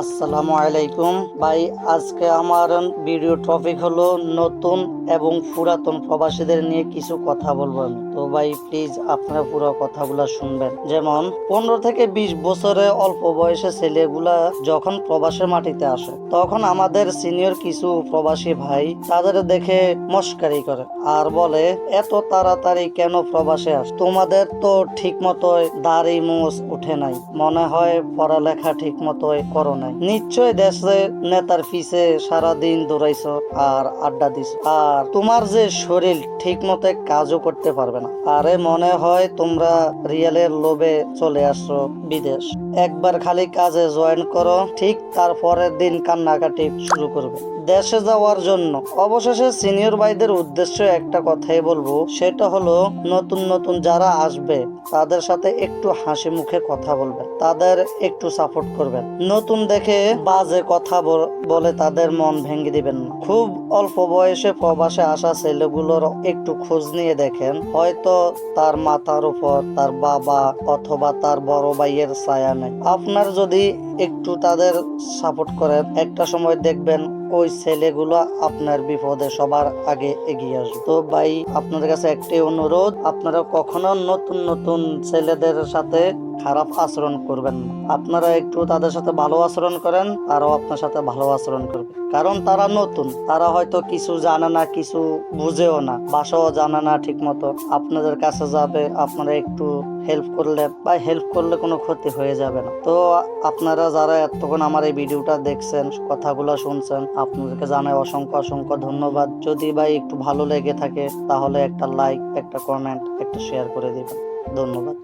আসসালামু আলাইকুম। ভাই, আজকে আমার ভিডিও টপিক হলো নতুন এবং পুরাতন প্রবাসীদের নিয়ে কিছু কথা বলব আমি। তো ভাই প্লিজ আপনারা পুরো কথাগুলো শুনবেন। যেমন, পনেরো থেকে বিশ বছরে অল্প বয়সে ছেলেগুলা যখন প্রবাসের মাটিতে আসে, তখন আমাদের সিনিয়র কিছু প্রবাসী ভাই তাদের দেখে মস্কারি করে আর বলে, এত তাড়াতাড়ি কেন প্রবাসে আস? তোমাদের তো ঠিক মতোই দাড়ি মুছ উঠে নাই। মনে হয় পড়ালেখা ঠিক মতোই করো নাই নিশ্চয় দেশের নেতার পিছে সারাদিন দৌড়াইছ আর আড্ডা দিছ। আর তোমার যে শরীর ঠিক মতো কাজও করতে পারবে না। আরে মনে হয় তোমরা রিয়েলের লোভে চলে আসছো বিদেশ। একবার খালি কাজে জয়েন করো, ঠিক তারপরের দিন কান্নাকাটি শুরু করবে। দেশে যাওয়ার জন্য। অবশেষে সিনিয়র ভাইদের উদ্দেশ্য একটা কথাই বলব, সেটা হলো নতুন নতুন যারা আসবে, তাদের সাথে একটু হাসি মুখে কথা বলবেন তাদের একটু সাপোর্ট করবেন নতুন দেখে বাজে কথা বল- তাদের মন ভেঙে দিবেন না। খুব অল্প বয়সে প্রবাসে আসা ছেলেগুলোর একটু খোঁজ নিয়ে দেখেন। হয়তো তার মাথার উপর তার বাবা অথবা তার বড় ভাইয়ের ছায়া নেই। আপনার যদি একটু তাদের সাপোর্ট করেন, একটা সময় দেখবেন ওই ছেলেগুলো আপনার বিপদে সবার আগে এগিয়ে আসবে। তো ভাই, আপনাদের কাছে একটি অনুরোধ, আপনারা কখনো নতুন নতুন ছেলেদের সাথে খারাপ আচরণ করবেন আপনারা একটু তাদের সাথে ভালো আচরণ করেন তারাও আপনার সাথে ভালো আচরণ করবে। কারণ তারা নতুন, তারা হয়তো কিছু জানে না, কিছু বুঝেও না ভাষাও জানে না ঠিক মতো আপনাদের কাছে যাবে, আপনারা একটু হেল্প করলে বা হেল্প করলে কোনো ক্ষতি হয়ে যাবে না। তো আপনারা যারা এতক্ষণ আমার এই ভিডিওটা দেখছেন, কথাগুলো শুনছেন, আপনাদেরকে জানাই অসংখ্য অসংখ্য ধন্যবাদ। যদি ভাই একটু ভালো লেগে থাকে, তাহলে একটা লাইক একটা কমেন্ট একটা শেয়ার করে দিবেন। ধন্যবাদ।